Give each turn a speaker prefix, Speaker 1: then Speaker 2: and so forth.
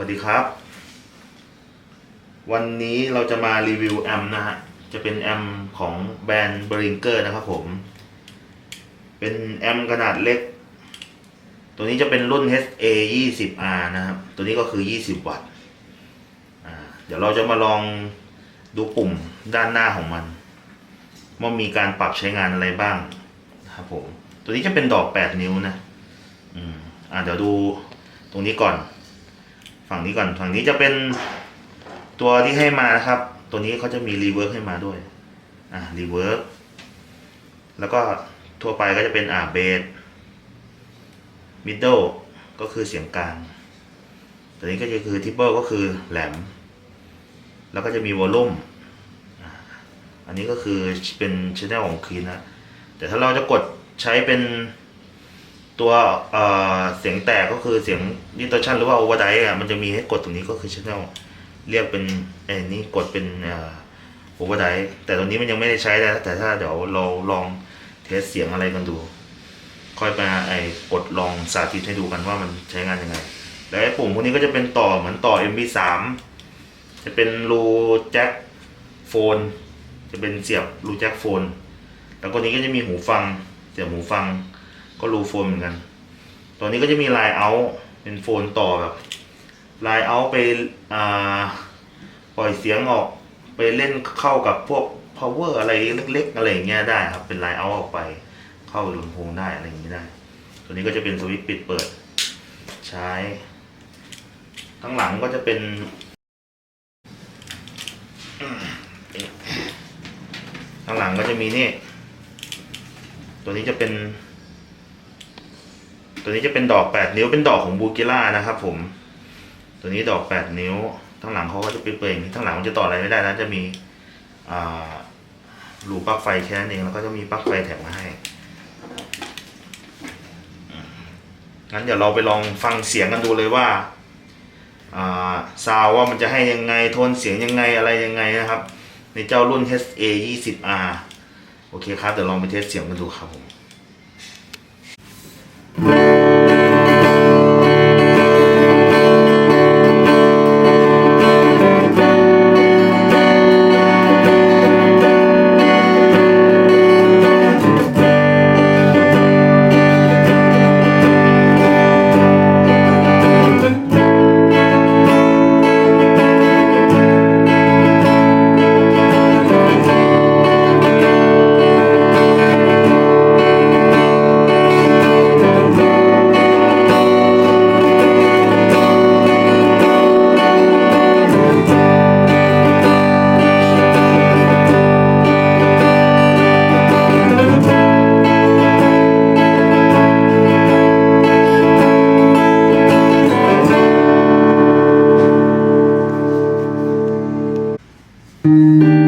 Speaker 1: วัสดีครับ วันนี้เราจะมารีวิวแอมป์นะฮะ จะเป็นแอมป์ของแบรนด์บริงเกอร์นะครับผม เป็นแอมป์ขนาดเล็ก ตัวนี้จะเป็นรุ่น HA 20R นะครับ ตัวนี้ก็คือ 20 วัตต์เดี๋ยวเราจะมาลองดูปุ่มด้านหน้าของมันว่ามีการปรับใช้งานอะไรบ้างนะครับผม ตัวนี้จะเป็นดอก 8 นิ้วนะ อืม อ่าเดี๋ยวดูตรงนี้ก่อน ฝั่งนี้ก่อนฝั่งนี้จะเป็นตัวที่ให้มานะครับ ตัวนี้เขาจะมีรีเวิร์กให้มาด้วย อ่ารีเวิร์กแล้วก็ทั่วไปก็จะเป็นอ่าเบสมิดเดิลก็คือเสียงกลางตัวนี้ก็จะคือทิปเปิลก็คือแหลม แล้วก็จะมีวอลลุ่มอันนี้ก็คือเป็นชแนลของคลีนนะ แต่ถ้าเราจะกดใช้เป็น ตัวเอ่อเสียงแตกก็คือเสียง distortion หรือว่า overdrive อะมันจะมีให้กดตรงนี้ก็คือ channel เรียกเป็นไอ้นี่กดเป็นเอ่อ overdrive แต่ตรงนี้มันยังไม่ได้ใช้นะแต่ถ้าเดี๋ยวเราลองเทสเสียงอะไรกันดู ค่อยมาไอ้กดลองสาธิตให้ดูกันว่ามันใช้งานยังไง แล้วไอ้ปุ่มพวกนี้ก็จะเป็นต่อเหมือนต่อ MP3 จะเป็นรูแจ็คโฟน จะเป็นเสียบรูแจ็คโฟน แล้วก็นี้ก็จะมีหูฟังเสียบหูฟัง ก็รูโฟนเหมือนกัน ตัวนี้ก็จะมีไลน์เอาเป็นโฟนต่อแบบไลน์เอาไปอ่าปล่อยเสียงออกไปเล่นเข้ากับพวก power อะไรเล็กๆ อะไรอย่างเงี้ยได้ครับ เป็นไลน์เอาออกไปเข้าลำโพงได้อะไรอย่างงี้ได้ ตัวนี้ก็จะเป็นสวิตช์ปิดเปิด ใช้ข้งหลังก็จะเป็นข้งหลังก็จะมีนี่ ตัวนี้จะเป็น ตัวนี้จะเป็นดอก8นิ้วเป็นดอกของบูกิล่านะครับผม ตัวนี้ดอก8นิ้วทั้งหลังเขาก็จะเป็นเปลอย่างนี้ทั้งหลังมันจะต่ออะไรไม่ได้นะจะมีอ่ารูปลั๊กไฟแค่นั้นเองแล้วก็จะมีปลั๊กไฟแถมมาให้งั้นเดี๋ยวเราไปลองฟังเสียงกันดูเลยว่าอ่าซาวว่ามันจะให้ยังไงโทนเสียงยังไงอะไรยังไงนะครับ ในเจ้ารุ่น HA 20R โอเคครับ เดี๋ยวลองไปเทสเสียงกันดูครับผม
Speaker 2: Música